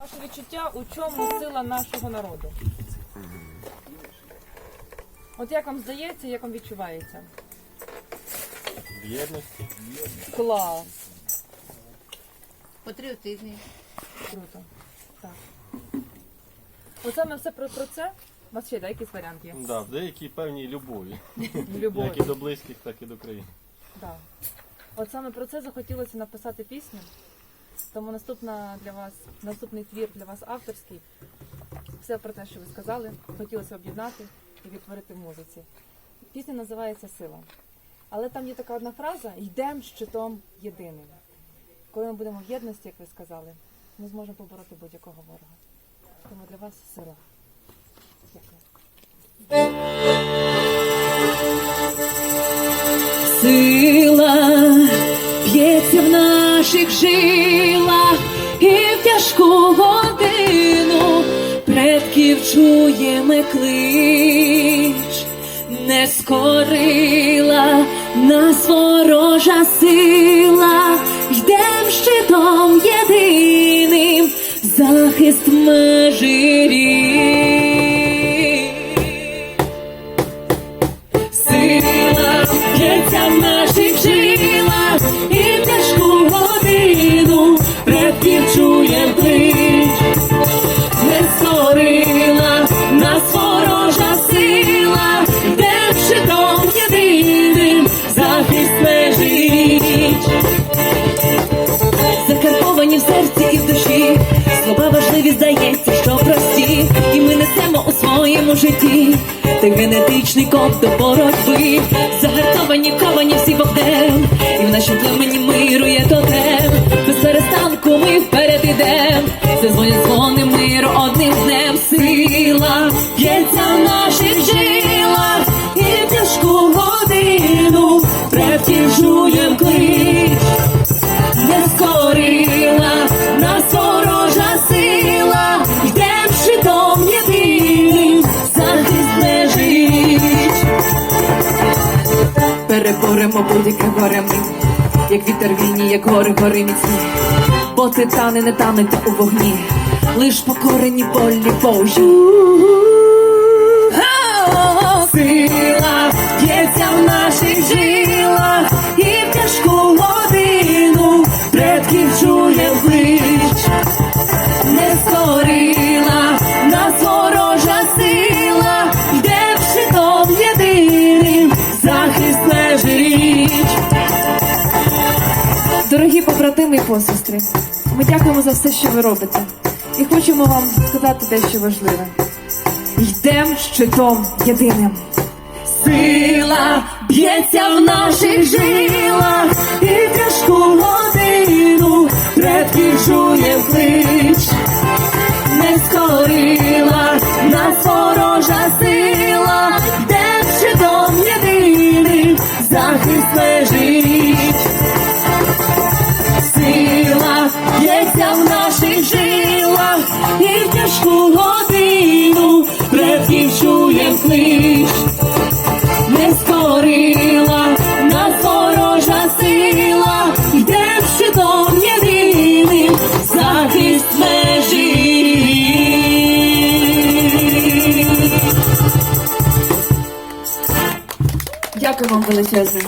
Ваше відчуття, у чому сила нашого народу? От як вам здається, як вам відчувається? В єдності. Клас! Патріотизмі. Круто. Так. От саме все про, про це. У вас ще да, якийсь варіант є? Да, в деякій певній любові. Любов. Як і до близьких, так і до країни. Да. От саме про це захотілося написати пісню. Тому наступна для вас, наступний твір для вас авторський. Все про те, що ви сказали, хотілося об'єднати і відтворити в музиці. Пісня називається Сила. Але там є така одна фраза Йдем щитом єдиним. Коли ми будемо в єдності, як ви сказали, ми зможемо побороти будь-якого ворога. Тому для вас сила. Дякую. Наших жилах і в тяжку годину предків чуємо клич, не скорила нас ворожа сила, йдем щитом єдиним, захист межі рік. Сила б'ється серці і в душі, слова важливі здається, що прості, і ми несемо у своєму житті. Ти генетичний код до боротьби, загартовані, ковані всі вогнем, і в нашому племені миру Переборемо будь-яке як вітер війні, як гори, гори міцні. Бо титани не тануть у вогні, лиш покорені полі Божі. Дорогі побратими і посестри, ми дякуємо за все, що ви робите, і хочемо вам сказати дещо важливе. Йдем щитом єдиним. Сила б'ється в наших жилах, і тяжку годину предків чує чуєм клич. Не скорила нас ворожа сила, йдем щитом єдиним, захист межі. Дякую вам величезне.